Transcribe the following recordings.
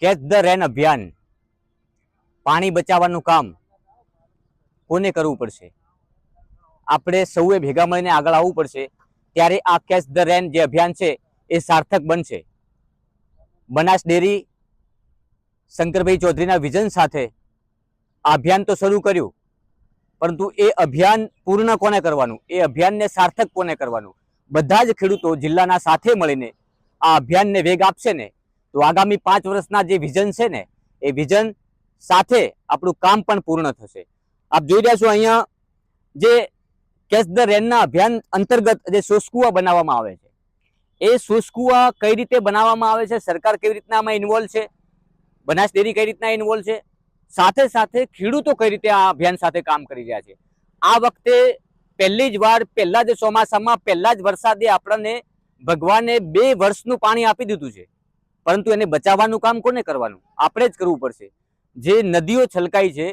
Catch the rain અભિયાન. પાણી બચાવવાનું કામ કોને કરવું પડશે? આપણે સૌએ ભેગા મળીને આગળ આવવું પડશે. ત્યારે આ કેચ ધ રેન જે અભિયાન છે, એ સાર્થક બનશે. બનાસ ડેરી શંકરભાઈ ચૌધરીના વિઝન સાથે અભિયાન તો શરૂ કર્યું. પરંતુ એ અભિયાન પૂર્ણ કોને કરવાનું? એ અભિયાનને સાર્થક કોને કરવાનું? બધા જ ખેડૂતો જિલ્લાના સાથે મળીને આ અભિયાનને વેગ આપશે ને? તો આગામી પાંચ વર્ષના જે વિઝન છે ને, એ વિઝન સાથે આપણું કામ પણ પૂર્ણ થશે. આપ જોઈ રહ્યા છો અહીંયા જે કેચ ધ રેનના અભિયાન અંતર્ગત જે સોસકુવા બનાવવામાં આવે છે. એ સોસકુવા કઈ રીતે બનાવવામાં આવે છે, સરકાર કેવી રીતના આમાં ઇન્વોલ્વ છે, બનાસ ડેરી કઈ રીતના ઇન્વોલ્વ છે, સાથે સાથે ખેડૂતો કઈ રીતે આ અભિયાન સાથે કામ કરી રહ્યા છે. આ વખતે પહેલી જ વાર, પહેલા જ ચોમાસામાં, પહેલા જ વરસાદે આપણને ભગવાને બે વર્ષનું પાણી આપી દીધું છે. પરંતુ એને બચાવવાનું કામ કોને કરવાનું? આપણે જ કરવું પડશે. જે નદીઓ છલકાઈ છે,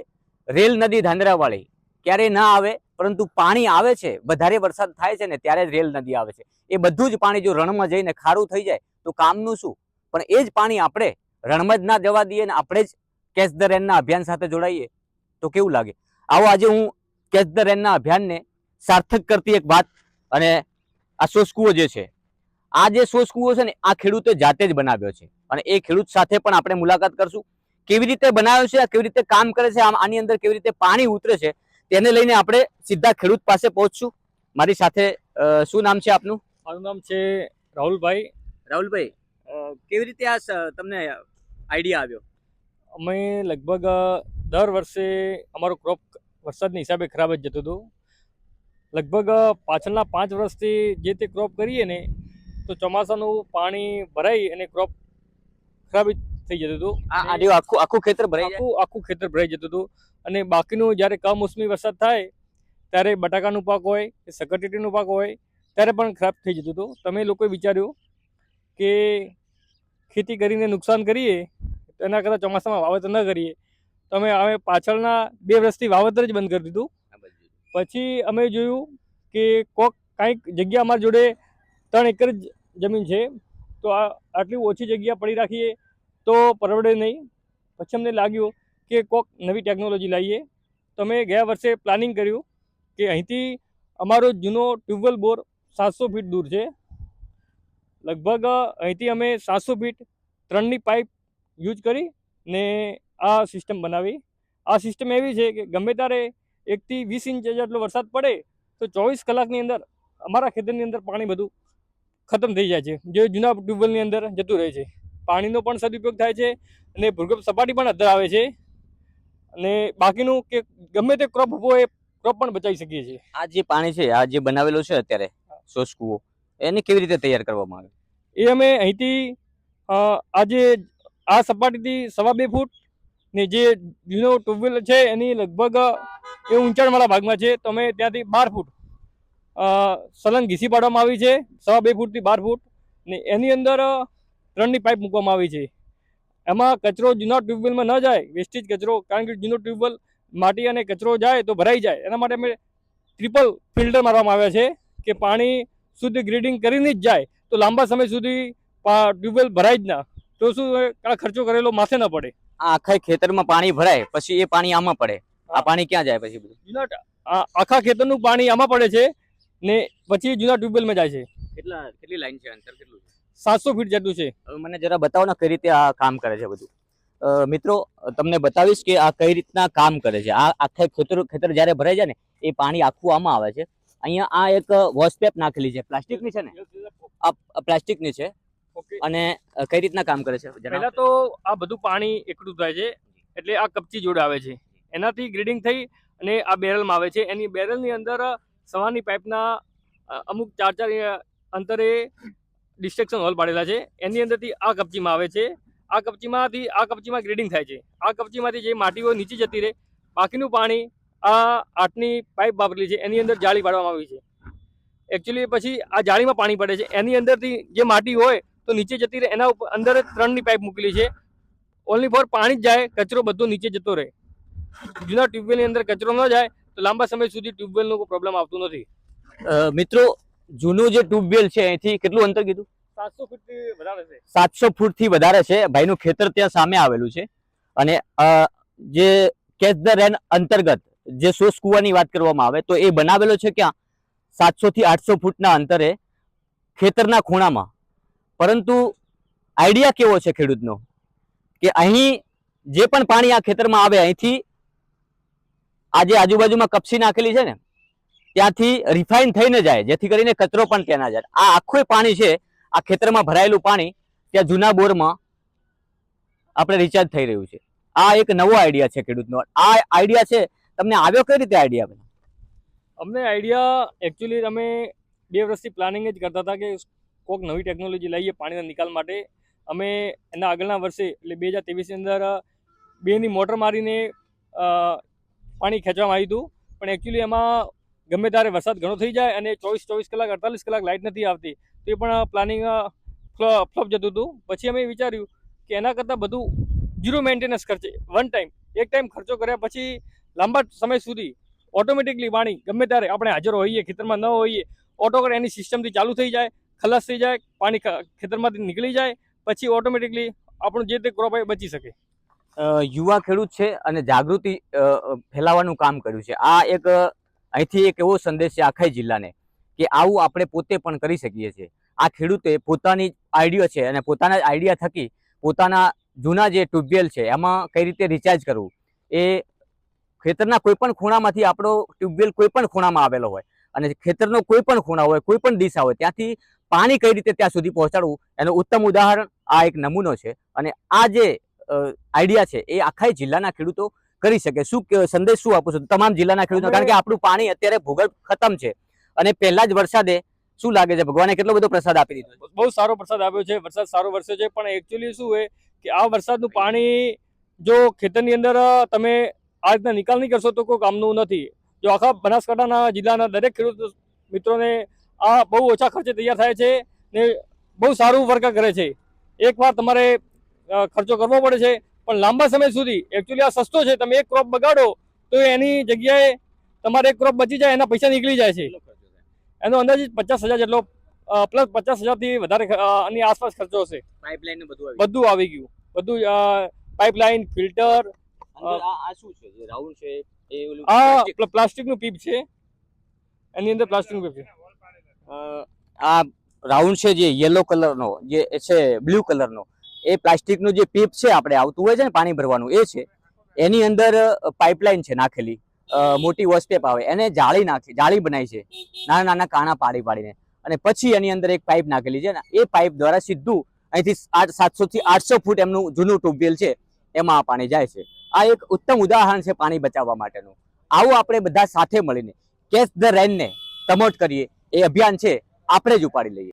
રેલ નદી ધાંધરાવાળી ક્યારે ના આવે, પરંતુ પાણી આવે છે, વધારે વરસાદ થાય છે ને ત્યારે જ રેલ નદી આવે છે. એ બધું જ પાણી જો રણમાં જઈને ખારું થઈ જાય, તો કામનું શું? પણ એ જ પાણી આપણે રણમાં જ ના જવા દઈએ ને આપણે જ કેચ ધ રેનના અભિયાન સાથે જોડાઈએ, તો કેવું લાગે? આવો આજે હું કેચ ધ રેનના અભિયાનને સાર્થક કરતી એક વાત અને આ સોસકુઓ જે છે આ જે સોસકુઓ છે ને આ ખેડૂતે જાતે જ બનાવ્યો છે. અને એ ખેડૂત સાથે પણ આપણે મુલાકાત કરશું. કેવી રીતે બનાવ્યો છે કેવી રીતે કામ કરે છે આમ આની અંદર કેવી રીતે પાણી ઉતરે છે તેને લઈને આપણે સીધા ખેડૂત પાસે પહોંચશું. મારી સાથે શું નામ છે આપનું? મારું નામ છે રાહુલભાઈ. રાહુલભાઈ કેવી રીતે આ તમને આઈડિયા આવ્યો? અમે લગભગ દર વર્ષે અમારો ક્રોપ વરસાદના હિસાબે ખરાબ જ જતું હતું. લગભગ પાછળના પાંચ વર્ષથી જે તે ક્રોપ કરીએ ને તો ચોમાસાનું પાણી ભરાઈ અને ક્રોપ ખરાબ જ થઈ જતું હતું. આ આખું આખું ખેતર ભરાઈ આખું આખું ખેતર ભરાઈ જતું હતું. અને બાકીનું જ્યારે કમોસમી વરસાદ થાય ત્યારે બટાકાનું પાક હોય કે સકરટેટીનું પાક હોય ત્યારે પણ ખરાબ થઈ જતું હતું. તમે લોકોએ વિચાર્યું કે ખેતી કરીને નુકસાન કરીએ એના કરતાં ચોમાસામાં વાવેતર ન કરીએ. તો અમે અમે પાછળના બે વર્ષથી વાવેતર જ બંધ કરી દીધું. પછી અમે જોયું કે કોક કાંઈક જગ્યા અમારી જોડે ત્રણ એકર જ જમીન છે, તો આ આટલી ઓછી જગ્યા પડી રાખીએ તો પરવડે નહીં. પછી અમને લાગ્યું કે કોક નવી ટેકનોલોજી લાવીએ. તો અમે ગયા વર્ષે પ્લાનિંગ કર્યું કે અહીંથી અમારો જૂનો ટ્યુબવેલ બોર સાતસો ફીટ દૂર છે. લગભગ અહીંથી અમે સાતસો ફીટ ત્રણની પાઇપ યુઝ કરી ને આ સિસ્ટમ બનાવી. આ સિસ્ટમ એવી છે કે ગમે ત્યારે એકથી વીસ ઇંચ જેટલો વરસાદ પડે તો ચોવીસ કલાકની અંદર અમારા ખેતરની અંદર પાણી બધું ખતમ થઈ જાય છે. જે જૂના ટ્યુબવેલની અંદર જતું રહે છે. પાણીનો પણ સદુપયોગ થાય છે અને ભૂગર્ભ સપાટી પણ અંદર આવે છે. અને બાકીનું કે ગમે તે ક્રોપ ઊભો એ ક્રોપ પણ બચાવી શકીએ છીએ. આ જે પાણી છે આ જે બનાવેલો છે અત્યારે સોસકુઓ એને કેવી રીતે તૈયાર કરવામાં આવે? એ અમે અહીંથી આજે આ જે આ સપાટીથી સવા બે ફૂટ ને જે જૂનો ટ્યુબવેલ છે એની લગભગ એ ઊંચાણવાળા ભાગમાં છે. તો અમે ત્યાંથી બાર ફૂટ સલંગ ઘીસી પાડવામાં આવી છે સવા બે ફૂટથી બાર ફૂટ ને એની અંદર ત્રણની પાઇપ મૂકવામાં આવી છે. એમાં કચરો જૂના ટ્યુબવેલમાં ન જાય વેસ્ટેજ કચરો કારણ કે જૂનો ટ્યુબવેલ માટી અને કચરો જાય તો ભરાઈ જાય. એના માટે અમે ટ્રિપલ ફિલ્ટર મારવામાં આવ્યા છે કે પાણી શુદ્ધ ગ્રેડિંગ કરીને જ જાય તો લાંબા સમય સુધી ટ્યુબવેલ ભરાય જ ના. તો શું ખર્ચો કરેલો માથે ન પડે? આ આખા ખેતરમાં પાણી ભરાય પછી એ પાણી આમાં પડે. આ પાણી ક્યાં જાય પછી બધું? આખા ખેતરનું પાણી આમાં પડે છે ને પછી જૂના ટ્યુબવેલમાં જાય છે. કેટલા કેટલી લાઈન છે અંતર કેટલું સાતસો ફીટ જેટલું છે. હવે મને જરા બતાવો ને કઈ રીતે આ કામ કરે છે બધું. મિત્રો તમને બતાવીશ કે આ કઈ રીતના કામ કરે છે. આ આખે ખેતર ખેતર જ્યારે ભરાઈ જાય ને એ પાણી આખું આમાં આવે છે. અહીંયા આ એક વોશપેપ નાખેલી છે. પ્લાસ્ટિકની છે ને? આ પ્લાસ્ટિકની છે. અને કઈ રીતના કામ કરે છે. પહેલા તો આ બધું પાણી એકઠું થાય છે. એટલે આ કપચી જોડે આવે છે. એનાથી ગ્રીડિંગ થઈ અને આ બેરલમાં આવે છે. એની બેરલની અંદર સવારની પાઇપના અમુક ચાર ચાર અંતરે ડિસ્ટ્રક્શન હોલ પાડેલા છે. એની અંદરથી આ કપચીમાં આવે છે. આ કપચીમાંથી, આ કપચીમાં ગ્રેડિંગ થાય છે. આ કપચીમાંથી જે માટીઓ નીચે જતી રહે, બાકીનું પાણી આ આટની પાઇપ વાપરેલી છે. એની અંદર જાળી પાડવામાં આવી છે. એકચ્યુઅલી પછી આ જાળીમાં પાણી પડે છે. એની અંદરથી જે માટી હોય તો નીચે જતી રહે. એના ઉપર અંદર ત્રણની પાઇપ મૂકેલી છે. ઓનલી ફોર પાણી જ જાય, કચરો બધો નીચે જતો રહે. જૂના ટ્યુબવેલની અંદર કચરો ન જાય તો લાંબા સમય સુધી ટ્યુબવેલનો કોઈ પ્રોબ્લેમ આવતો નથી. મિત્રો જૂનું જે ટ્યુબવેલ છે અહીંથી કેટલું અંતર કીધું? સાતસો ફૂટથી વધારે છે. સાતસો ફૂટથી વધારે છે. ભાઈનું ખેતર ત્યાં સામે આવેલું છે. અને જે કેચ ધ રેન અંતર્ગત જે સોસ કુવાની વાત કરવામાં આવે તો એ બનાવેલો છે ક્યાં? સાતસો થી આઠસો ફૂટના અંતરે ખેતરના ખૂણામાં. પરંતુ આઈડિયા કેવો છે ખેડૂતનો? કે અહીં જે પણ પાણી આ ખેતરમાં આવે અહીંથી આ જે આજુબાજુમાં કપસી નાખેલી છે ને, ત્યાંથી રિફાઇન થઈને જાય, જેથી કરીને કચરો પણ ત્યાં ના જાય. આ આખું પાણી છે, આ ખેતરમાં ભરાયેલું પાણી, ત્યાં જૂના બોરમાં આપણે રિચાર્જ થઈ રહ્યું છે. આ એક નવો આઈડિયા છે ખેડૂતનો. આ આઈડિયા છે, તમને આવ્યો કઈ રીતે આઈડિયા બને? અમને આઈડિયા એકચ્યુઅલી અમે બે વર્ષથી પ્લાનિંગ જ કરતા હતા કે કોઈક નવી ટેકનોલોજી લઈએ પાણીના નિકાલ માટે. અમે એના આગળના વર્ષે, એટલે બે હજાર ત્રેવીસની અંદર બેની મોટર મારીને પાણી ખેંચવામાં આવ્યું હતું. પણ એકચ્યુઅલી એમાં ગમે ત્યારે વરસાદ ઘણો થઈ જાય અને ચોવીસ ચોવીસ કલાક, અડતાલીસ કલાક લાઇટ નથી આવતી, તો એ પણ પ્લાનિંગ ફ્લોપ જતું હતું. પછી અમે વિચાર્યું કે એના કરતાં બધું ઝીરો મેન્ટેનન્સ ખર્ચે. વન ટાઈમ એક ટાઈમ ખર્ચો કર્યા પછી લાંબા સમય સુધી ઓટોમેટિકલી પાણી ગમે ત્યારે આપણે હાજર હોઈએ, ખેતરમાં ન હોઈએ ઓટો કરે એની સિસ્ટમથી ચાલુ થઈ જાય, ખલાસ થઈ જાય, પાણી ખેતરમાંથી નીકળી જાય, પછી ઓટોમેટિકલી આપણું જે તે ક્રોપ હોય બચી શકે. યુવા ખેડૂત છે અને જાગૃતિ ફેલાવવાનું કામ કર્યું છે. આ એક અહીંથી એક એવો સંદેશ છે આખા જિલ્લાને કે આવું આપણે પોતે પણ કરી શકીએ છીએ. આ ખેડૂતે પોતાની આઈડિયા છે અને પોતાના આઈડિયા થકી પોતાના જૂના જે ટ્યુબવેલ છે એમાં કઈ રીતે રિચાર્જ કરવું? એ ખેતરના કોઈ પણ ખૂણામાંથી આપણો ટ્યુબવેલ કોઈ પણ ખૂણામાં આવેલો હોય અને ખેતરનો કોઈ પણ ખૂણા હોય, કોઈ પણ દિશા હોય, ત્યાંથી પાણી કઈ રીતે ત્યાં સુધી પહોંચાડવું? એનું ઉત્તમ ઉદાહરણ આ એક નમૂનો છે અને આ જે આઈડિયા છે એ આખા જિલ્લાના ખેડૂતો કરી શકે. શું સંદેશ શું આપો છો? તમામ જિલ્લાના ખેડૂતો કારણ કે આપણું પાણી અત્યારે ભૂગર્ભ ખતમ છે અને પહેલા જ વરસાદે શું લાગે છે? ભગવાને કેટલો બધો પ્રસાદ આપી દીધો બહુ સારો પ્રસાદ આવ્યો છે. વરસાદ સારો વરસ્યો છે. પણ એકચ્યુઅલી શું હોય કે આ વરસાદનું પાણી જો ખેતરની અંદર તમે આ રીતના નિકાલ નહીં કરશો તો કોઈ કામનું નથી. જો આખા બનાસકાંઠાના જિલ્લાના દરેક ખેડૂત મિત્રોને આ બહુ ઓછા ખર્ચે તૈયાર થાય છે ને બહુ સારું વર્ક કરે છે. એકવાર તમારે ખર્ચો કરવો પડે છે. પણ લાંબા સમય સુધી એકચ્યુઅલી આ સસ્તો છે. તમે એક ક્રોપ બગાડો તો એની જગ્યાએ તમારે એક ક્રોપ બચી જાય એના પૈસા નીકળી જાય છે. એનો અંદાજિત પચાસ હજાર જેટલો પ્લસ પચાસ હજારથી વધારે ખ- આની આસપાસ ખર્ચો હશે. પાઇપલાઇન બધું બધું આવી ગયું. બધું પાઇપલાઇન ફિલ્ટર આ શું છે? રાઉન્ડ છે એ ઓલું આ પ્લાસ્ટિકનું પીપ છે. એની અંદર પ્લાસ્ટિકનું પીપ છે. આ રાઉન્ડ છે જે યલો કલરનો જે છે બ્લુ કલરનો એ પ્લાસ્ટિકનું જે પીપ છે આપણે આવતું હોય છે ને પાણી ભરવાનું, એ છે. એની અંદર પાઇપલાઇન છે નાખેલી. મોટી વોસ્ટેપ આવે. એને જાળી નાખી, જાળી બનાવી છે. નાના નાના કાણા પાડી પાડીને. અને પછી એની અંદર એક પાઇપ નાખેલી છે ને, એ પાઇપ દ્વારા સીધું અહીંથી આઠ, સાતસો થી આઠસો ફૂટ એમનું જૂનું ટ્યુબવેલ છે, એમાં આ પાણી જાય છે. આ એક ઉત્તમ ઉદાહરણ છે પાણી બચાવવા માટેનું. આવું આપણે બધા સાથે મળીને કેચ ધ રેનને પ્રમોટ કરીએ. એ અભિયાન છે, આપણે જ ઉપાડી લઈએ.